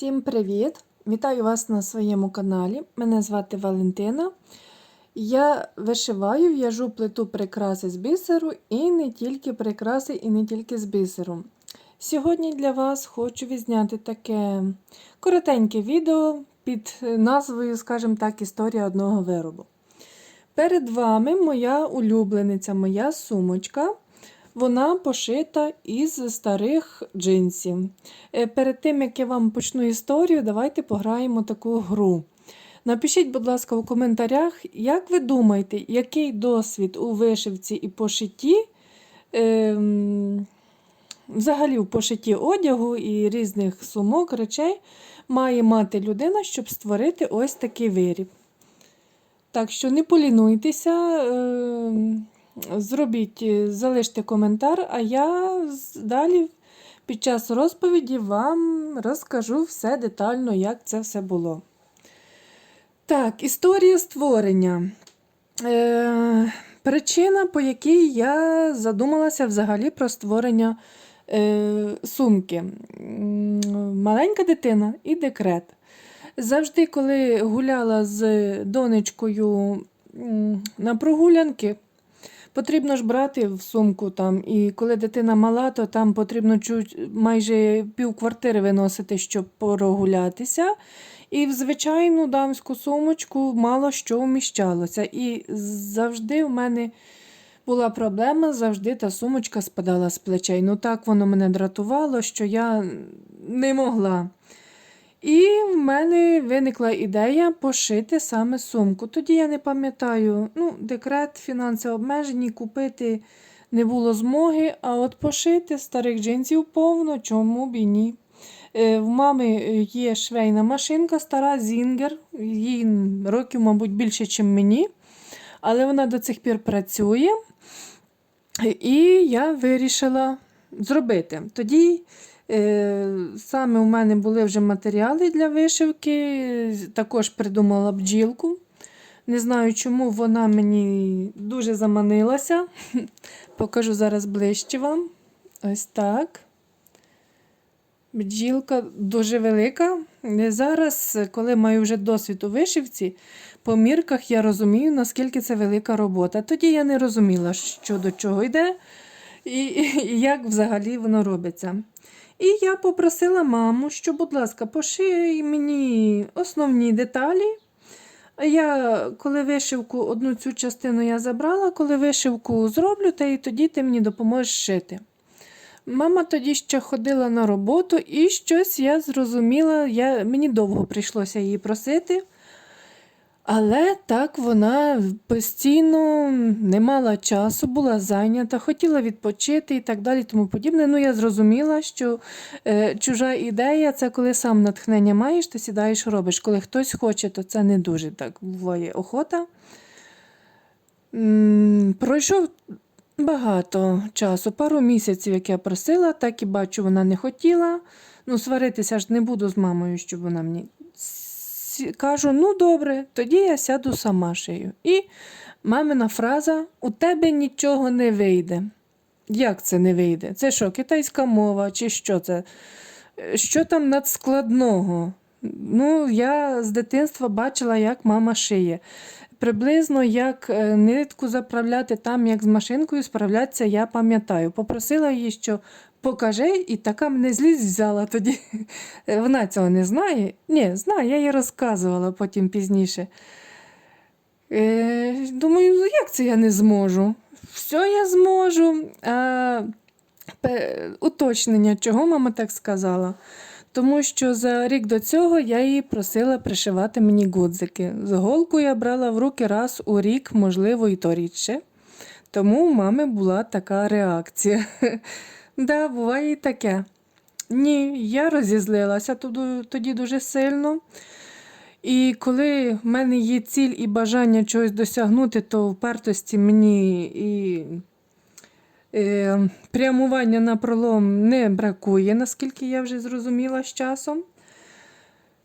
Всім привіт! Вітаю вас на своєму каналі. Мене звати Валентина. Я вишиваю, в'яжу плиту прикраси з бісеру і не тільки прикраси, і не тільки з бісеру. Сьогодні для вас хочу відзняти таке коротеньке відео під назвою, скажімо так, Історія одного виробу. Перед вами моя улюблениця, моя сумочка. Вона пошита із старих джинсів. Е, Перед тим, як я вам почну історію, давайте пограємо таку гру. Напишіть, будь ласка, у коментарях, як ви думаєте, який досвід у вишивці і пошитті, ем, взагалі в пошитті одягу і різних сумок, речей має мати людина, щоб створити ось такий виріб. Так що не полінуйтеся. ем, Зробіть, е, залиште коментар, а я далі під час розповіді вам розкажу все детально, як це все було. Так, історія створення. Е, причина, по якій я задумалася взагалі про створення е, сумки. Маленька дитина і декрет. Завжди, коли гуляла з донечкою на прогулянки, Потрібно ж брати в сумку там, і коли дитина мала, то там потрібно чуть майже пів квартири виносити, щоб прогулятися. І в звичайну дамську сумочку мало що вміщалося. І завжди в мене була проблема, завжди та сумочка спадала з плечей. Ну так воно мене дратувало, що я не могла. І в мене виникла ідея пошити саме сумку. Тоді я не пам'ятаю, ну, декрет, фінанси обмежені, купити не було змоги, а от пошити старих джинсів повно, чому б і ні. Е, В мами є швейна машинка, стара Зінгер, їй років, мабуть, більше, ніж мені, але вона до цих пір працює. І я вирішила зробити. Тоді саме у мене були вже матеріали для вишивки, також придумала бджілку. Не знаю, чому вона мені дуже заманилася. Покажу зараз ближче вам. Ось так. Бджілка дуже велика. І Зараз, коли маю вже досвід у вишивці, по мірках я розумію, наскільки це велика робота. Тоді я не розуміла, що до чого йде і, і як взагалі воно робиться. І я попросила маму, що, будь ласка, поший мені основні деталі. Я, коли вишивку, одну цю частину я забрала, коли вишивку зроблю, та і тоді ти мені допоможеш шити. Мама тоді ще ходила на роботу, і щось я зрозуміла, я, мені довго прийшлося її просити. Але так вона постійно не мала часу, була зайнята, хотіла відпочити і так далі. тому подібне. Ну, я зрозуміла, що е, чужа ідея це коли сам натхнення маєш, ти сідаєш робиш. Коли хтось хоче, то це не дуже так буває охота. М, Пройшов багато часу, пару місяців, як я просила, так і бачу, вона не хотіла. Ну, сваритися ж не буду з мамою, щоб вона мені кажу, ну добре, тоді я сяду сама шию. І мамина фраза: у тебе нічого не вийде. Як це не вийде? Це що, китайська мова, чи що це? Е, Що там надскладного? Ну, я з дитинства бачила, як мама шиє. Приблизно як е, нитку заправляти там, як з машинкою справлятися, я пам'ятаю. Попросила її, що покажи, і така мене злість взяла тоді. Вона цього не знає. Ні, знає, я їй розказувала потім пізніше. Е, думаю, ну як це я не зможу? Все я зможу. А, уточнення, чого мама так сказала. Тому що за рік до цього я її просила пришивати мені гудзики. З голку я брала в руки раз у рік, можливо, і то рідше. Тому у мами була така реакція. Да, буває і таке. Ні, я розізлилася тоді, дуже сильно. І коли в мене є ціль і бажання чогось досягнути, то впертості мені і е, прямування на пролом не бракує, наскільки я вже зрозуміла з часом.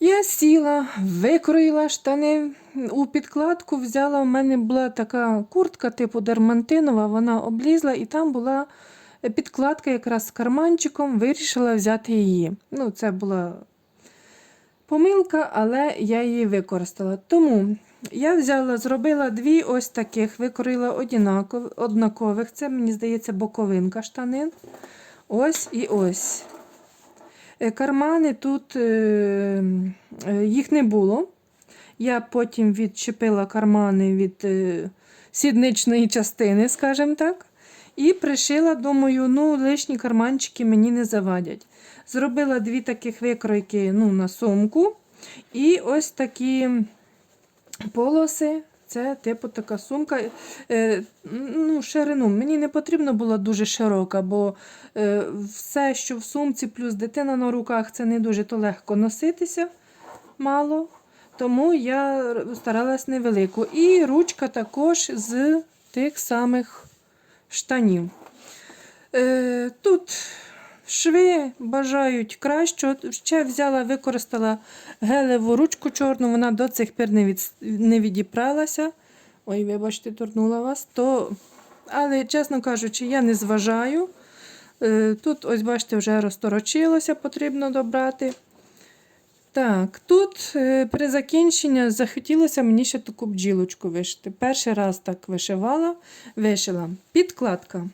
Я сіла, викроїла штани у підкладку, взяла, у мене була така куртка типу дермантинова, вона облізла, і там була підкладка якраз з карманчиком, вирішила взяти її. Ну, це була помилка, але я її використала. Тому я взяла, зробила дві ось таких, викорила однакових. Це, мені здається, боковинка штанин. Ось і ось. Е, Кармани тут е, е, їх не було. Я потім відчепила кармани від сідничної частини, скажімо так. І пришила, думаю, ну, лишні карманчики мені не завадять. Зробила дві таких викройки ну, на сумку. І ось такі полоси. Це типу така сумка. Е, ну, ширину. Мені не потрібно була дуже широка, бо е, все, що в сумці, плюс дитина на руках, це не дуже то легко носитися мало. Тому я старалась невелику. І ручка також з тих самих штанів. Е, тут шви бажають краще. Ще взяла, використала гелеву ручку чорну, вона до цих пір не, від, не відіпралася. Ой, вибачте, торкнула вас. То... Але, чесно кажучи, я не зважаю. Е, Тут, ось бачите, вже розторочилося, потрібно добрати. Так, тут е, при закінченні захотілося мені ще таку бджілочку вишити. Перший раз так вишивала, вишила. Підкладка.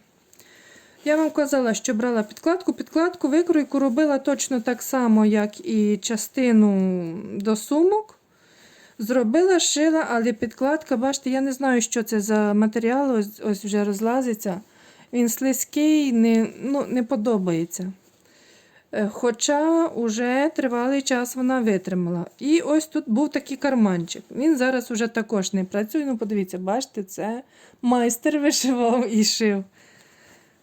Я вам казала, що брала підкладку. Підкладку викройку робила точно так само, як і частину до сумок. Зробила, шила, але підкладка, бачите, я не знаю, що це за матеріал, ось, ось вже розлазиться. Він слизький, не, ну, не подобається. Е, Хоча уже тривалий час вона витримала. І ось тут був такий карманчик. Він зараз уже також не працює. Ну, подивіться, бачите, це майстер вишивав і шив.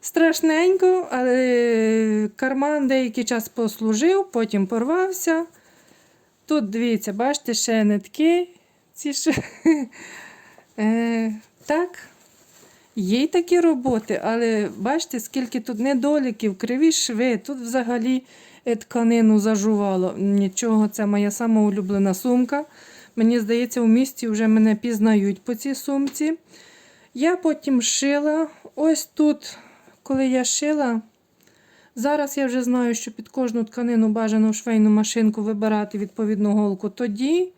Страшненько, але карман деякий час послужив, потім порвався. Тут, дивіться, бачите, ще нитки. Ці ще. Так, є й такі роботи, але бачите, скільки тут недоліків, криві шви, тут взагалі е, тканину зажувало. Нічого, це моя сама улюблена сумка. Мені здається, у місті вже мене пізнають по цій сумці. Я потім шила. Ось тут, коли я шила, зараз я вже знаю, що під кожну тканину бажано в швейну машинку вибирати відповідну голку. Тоді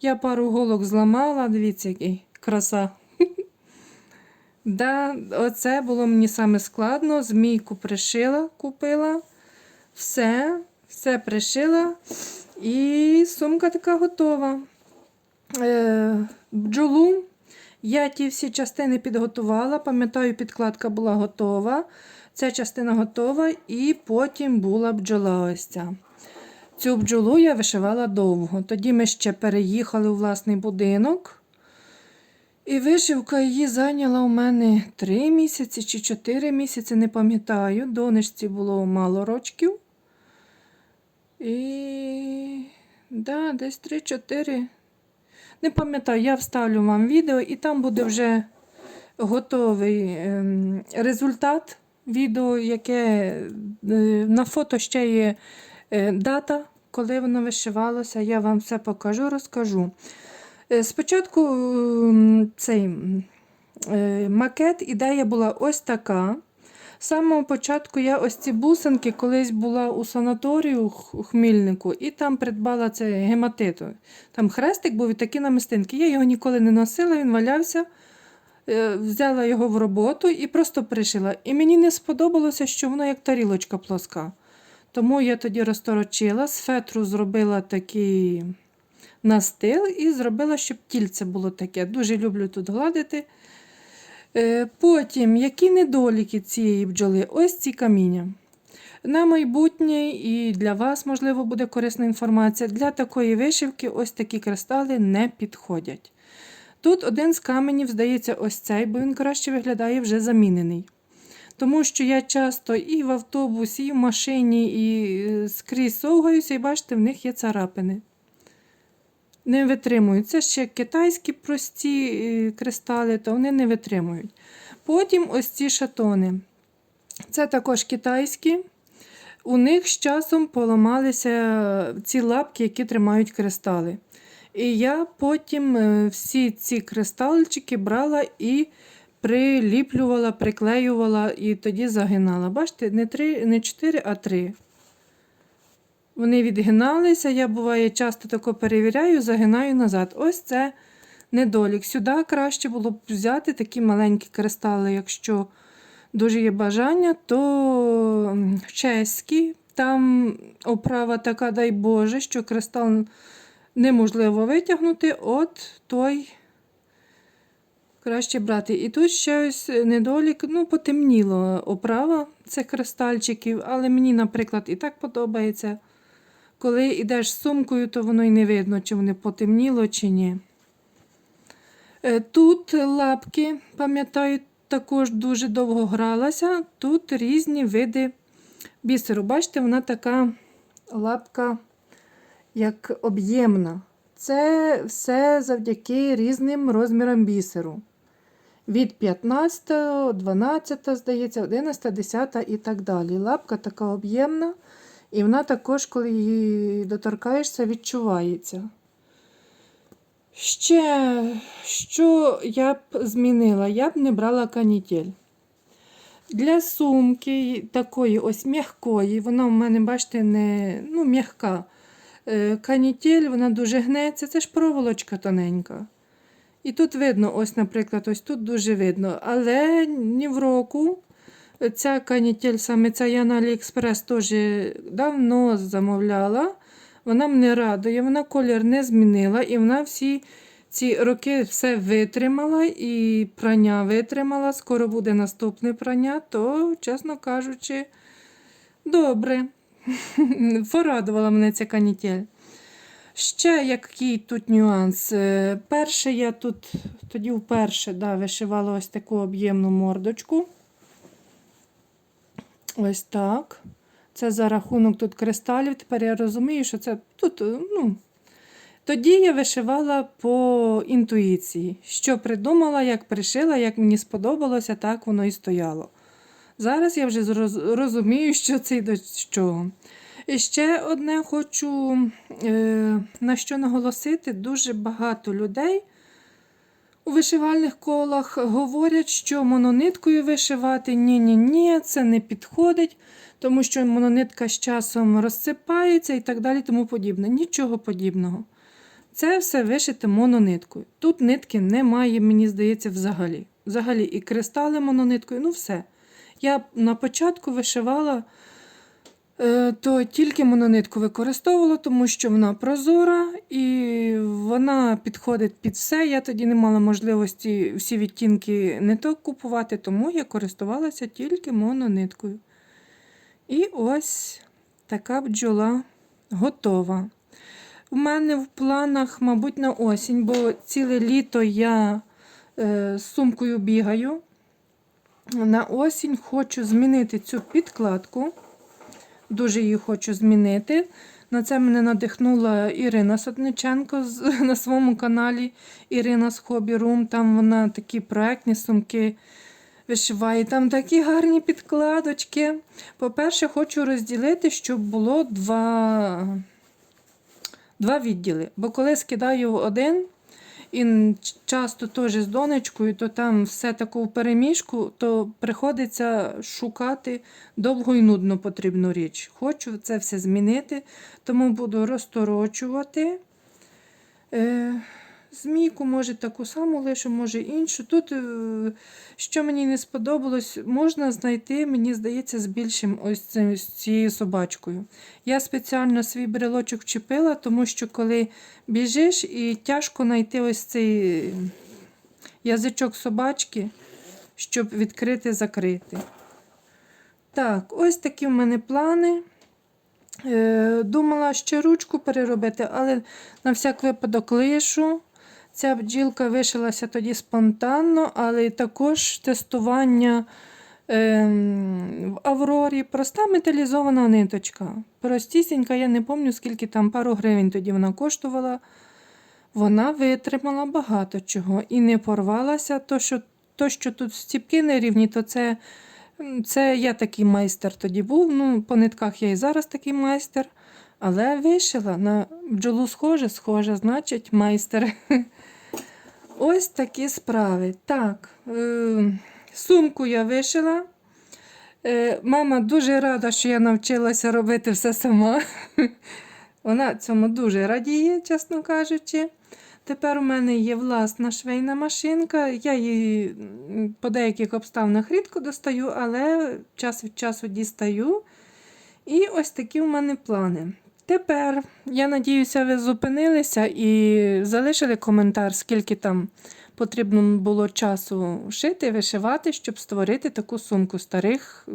я пару голок зламала, дивіться, який краса. Да, оце було мені саме складно. Змійку пришила, купила. Все, все пришила. І сумка така готова. Е, бджолу. Я ті всі частини підготувала. Пам'ятаю, підкладка була готова. Ця частина готова, і потім була бджола ось ця. Цю бджолу я вишивала довго. Тоді ми ще переїхали у власний будинок. І вишивка її зайняла у мене 3 місяці чи 4 місяці, не пам'ятаю. Донечці було мало рочків. І да, десь 3-4. Не пам'ятаю, я вставлю вам відео, і там буде вже готовий ем, результат відео, яке е, на фото ще є е, дата, коли воно вишивалося. Я вам все покажу, розкажу. Е, Спочатку ем, цей е, макет, ідея була ось така. З самого початку я ось ці бусинки колись була у санаторію у Хмільнику, і там придбала це гематиту. Там хрестик був і такі намистинки. Я його ніколи не носила, він валявся. Е, Взяла його в роботу і просто пришила. І мені не сподобалося, що воно як тарілочка плоска. Тому я тоді розторочила, з фетру зробила такий настил і зробила, щоб тільце було таке. Дуже люблю тут гладити. Е, Потім, які недоліки цієї бджоли? Ось ці каміння. На майбутнє і для вас, можливо, буде корисна інформація. Для такої вишивки ось такі кристали не підходять. Тут один з каменів, здається, ось цей, бо він краще виглядає вже замінений. Тому що я часто і в автобусі, і в машині, і е, скрізь совгаюся, і бачите, в них є царапини. Не витримують. Це ще китайські прості е, кристали, то вони не витримують. Потім ось ці шатони. Це також китайські. У них з часом поламалися ці лапки, які тримають кристали. І я потім е, всі ці кристалчики брала і приліплювала, приклеювала і тоді загинала. Бачите, не, три, не 4, а 3. Вони відгиналися. Я буває часто тако перевіряю, загинаю назад. Ось це недолік. Сюди краще було б взяти такі маленькі кристали, якщо дуже є бажання, то чеські. Там оправа така, дай Боже, що кристал неможливо витягнути, от той краще брати. І тут ще ось недолік, ну, потемніло оправа цих кристальчиків, але мені, наприклад, і так подобається. Коли йдеш з сумкою, то воно й не видно, чи вони потемніло, чи ні. Е, Тут лапки, пам'ятаю, також дуже довго гралася. Тут різні види бісеру. Бачите, вона така лапка, як об'ємна. Це все завдяки різним розмірам бісеру. Від 15, 12, здається, 11, 10 і так далі. Лапка така об'ємна, і вона також, коли її доторкаєшся, відчувається. Ще, що я б змінила? Я б не брала канітель. Для сумки такої ось м'якої, вона в мене, бачите, не ну, м'яка. Е, Канітель, вона дуже гнеться, це ж проволочка тоненька. І тут видно, ось, наприклад, ось тут дуже видно. Але ні в року ця канітель, саме ця я на Аліекспрес теж давно замовляла. Вона мене радує, вона колір не змінила, і вона всі ці роки все витримала і прання витримала. Скоро буде наступне прання, то, чесно кажучи, добре. Порадувала мене ця канітель. Ще який тут нюанс. Е, Перше, я тут тоді вперше да, вишивала ось таку об'ємну мордочку. Ось так. Це за рахунок тут кристалів. Тепер я розумію, що це тут, е, ну. Тоді я вишивала по інтуїції. Що придумала, як пришила, як мені сподобалося, так воно і стояло. Зараз я вже розумію, що це й до чого. І ще одне хочу е, на що наголосити: дуже багато людей у вишивальних колах говорять, що монониткою вишивати ні-ні ні, це не підходить, тому що мононитка з часом розсипається і так далі, тому подібне. Нічого подібного. Це все вишите монониткою. Тут нитки немає, мені здається, взагалі. Взагалі і кристали монониткою, ну все. Я на початку вишивала, то тільки мононитку використовувала, тому що вона прозора і вона підходить під все. Я тоді не мала можливості всі відтінки ниток купувати, тому я користувалася тільки монониткою. І ось така бджола готова. У мене в планах, мабуть, на осінь, бо ціле літо я е, з сумкою бігаю. На осінь хочу змінити цю підкладку. Дуже її хочу змінити. На це мене надихнула Ірина Сотниченко на своєму каналі Ірина з Hobby Room. Там вона такі проектні сумки вишиває. Там такі гарні підкладочки. По-перше, хочу розділити, щоб було два два відділи. Бо коли скидаю один, і часто теж з донечкою, то там все таку переміжку, то приходиться шукати довго і нудно потрібну річ. Хочу це все змінити, тому буду розторочувати. Е, Змійку, може, таку саму лишу, може іншу. Тут, е, що мені не сподобалось, можна знайти, мені здається, з більшим ось цим, з цією собачкою. Я спеціально свій брелочок вчепила, тому що коли біжиш і тяжко знайти ось цей язичок собачки, щоб відкрити, закрити. Так, ось такі в мене плани. Е, Думала ще ручку переробити, але на всяк випадок лишу. Ця бджілка вишилася тоді спонтанно, але також тестування ем, в Аврорі. Проста металізована ниточка. Простісінька, я не пам'ятаю, скільки там пару гривень тоді вона коштувала. Вона витримала багато чого і не порвалася. То, що, то, що тут стіпки нерівні, то це, це я такий майстер тоді був. Ну, по нитках я і зараз такий майстер. Але вишила на бджолу схоже, схоже, значить майстер. Ось такі справи. Так, е, сумку я вишила. Е, Мама дуже рада, що я навчилася робити все сама. Вона цьому дуже радіє, чесно кажучи. Тепер у мене є власна швейна машинка. Я її по деяких обставинах рідко достаю, але час від часу дістаю. І ось такі у мене плани. Тепер, я надіюся, ви зупинилися і залишили коментар, скільки там потрібно було часу шити, вишивати, щоб створити таку сумку старих,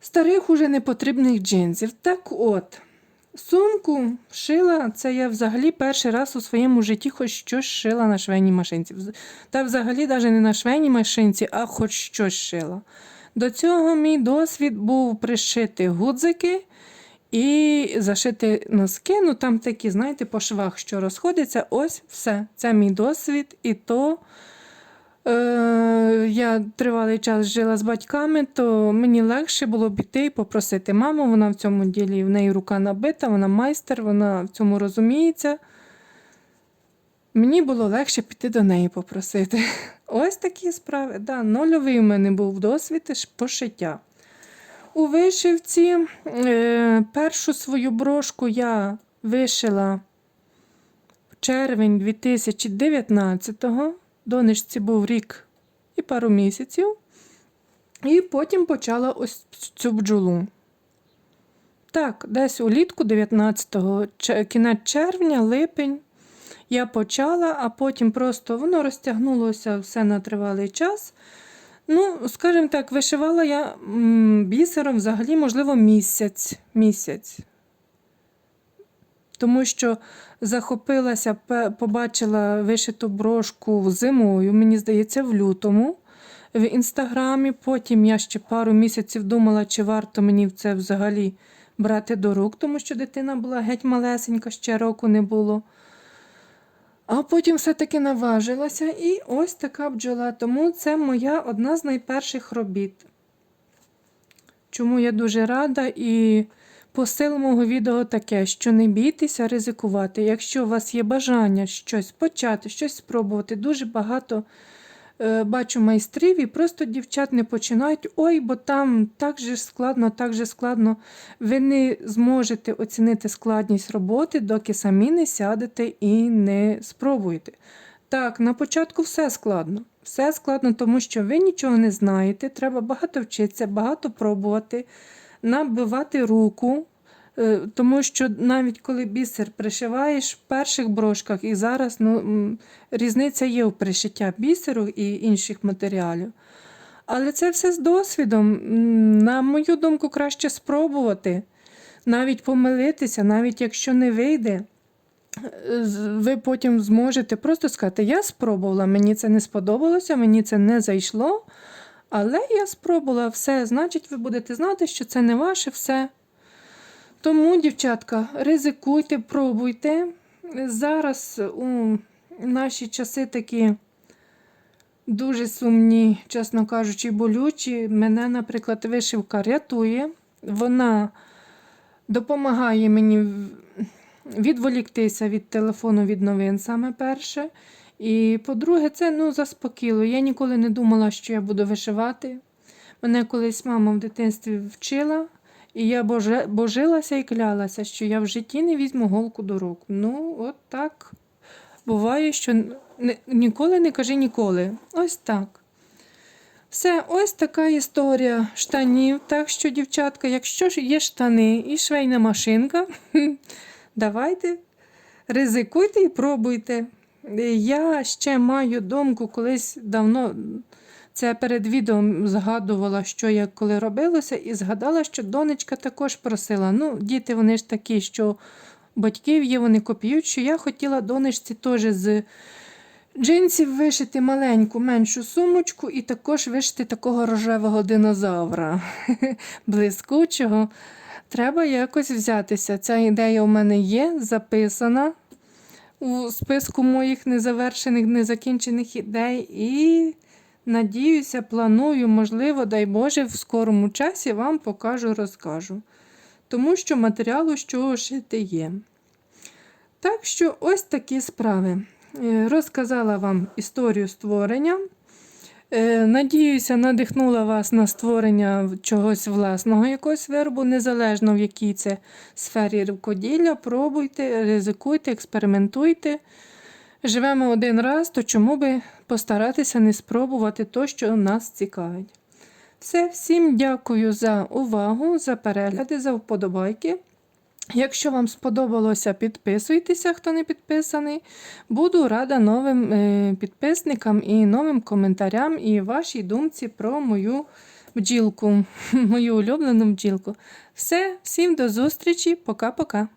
старих уже непотрібних джинсів. Так от, сумку шила, це я взагалі перший раз у своєму житті хоч щось шила на швейній машинці. Та взагалі навіть не на швейній машинці, а хоч щось шила. До цього мій досвід був пришити гудзики і зашити носки. Ну там такі, знаєте, по швах, що розходяться. Ось все. Це мій досвід. І то е, я тривалий час жила з батьками, то мені легше було б іти і попросити маму. Вона в цьому ділі в неї рука набита, вона майстер, вона в цьому розуміється. Мені було легше піти до неї попросити. Ось такі справи. Да, нульовий у мене був досвід пошиття. У вишивці е, першу свою брошку я вишила в червень 2019-го. Донечці був рік і пару місяців. І потім почала ось цю бджолу. Так, десь улітку 19-го, кінець червня, липень. Я почала, а потім просто воно розтягнулося все на тривалий час. Ну, скажімо так, вишивала я бісером взагалі, можливо, місяць. місяць. Тому що захопилася, побачила вишиту брошку зимою, мені здається, в лютому в інстаграмі. Потім я ще пару місяців думала, чи варто мені це взагалі брати до рук, тому що дитина була геть малесенька, ще року не було. А потім все-таки наважилася, і ось така бджола. Тому це моя одна з найперших робіт. Чому я дуже рада і посил мого відео таке, що не бійтеся ризикувати. Якщо у вас є бажання щось почати, щось спробувати, дуже багато бачу майстрів і просто дівчат не починають. Ой, бо там так же складно, так же складно. Ви не зможете оцінити складність роботи, доки самі не сядете і не спробуєте. Так, на початку все складно. Все складно, тому що ви нічого не знаєте, треба багато вчитися, багато пробувати, набивати руку. Е, Тому що навіть коли бісер пришиваєш в перших брошках і зараз ну, різниця є у пришиття бісеру і інших матеріалів. Але це все з досвідом. На мою думку, краще спробувати, навіть помилитися, навіть якщо не вийде. е, Ви потім зможете просто сказати: Я спробувала, мені це не сподобалося, мені це не зайшло. Але я спробувала все, значить, ви будете знати, що це не ваше все. Тому, дівчатка, ризикуйте, пробуйте. Зараз у наші часи такі дуже сумні, чесно кажучи, болючі. Мене, наприклад, вишивка рятує. Вона допомагає мені відволіктися від телефону від новин саме перше. І по-друге, це ну, заспокійливо. Я ніколи не думала, що я буду вишивати. Мене колись мама в дитинстві вчила, і я боже, божилася і клялася, що я в житті не візьму голку до рук. Ну, от так. Буває, що ніколи не кажи ніколи. Ось так. Все, ось така історія штанів. Так що, дівчатка, якщо ж є штани і швейна машинка, давайте ризикуйте і пробуйте. Я ще маю думку, колись давно це перед відео згадувала, що як коли робилося, і згадала, що донечка також просила. Ну, діти вони ж такі, що батьків є, вони копіюють, що я хотіла донечці теж з джинсів вишити маленьку меншу сумочку і також вишити такого рожевого динозавра блискучого. Треба якось взятися. Ця ідея у мене є, записана у списку моїх незавершених, незакінчених ідей. І надіюся, планую, можливо, дай Боже, в скорому часі вам покажу, розкажу. Тому що матеріалу, з чого шити є. Так що ось такі справи. Е, Розказала вам історію створення. Е, Надіюся, надихнула вас на створення чогось власного, якогось виробу, незалежно в якій це сфері рукоділля. Пробуйте, ризикуйте, експериментуйте. Живемо один раз, то чому би постаратися не спробувати то, що нас цікавить. Все, всім дякую за увагу, за перегляди, за вподобайки. Якщо вам сподобалося, підписуйтеся, хто не підписаний. Буду рада новим е, підписникам і новим коментарям і вашій думці про мою бджілку, мою улюблену бджілку. Все, всім до зустрічі, пока-пока.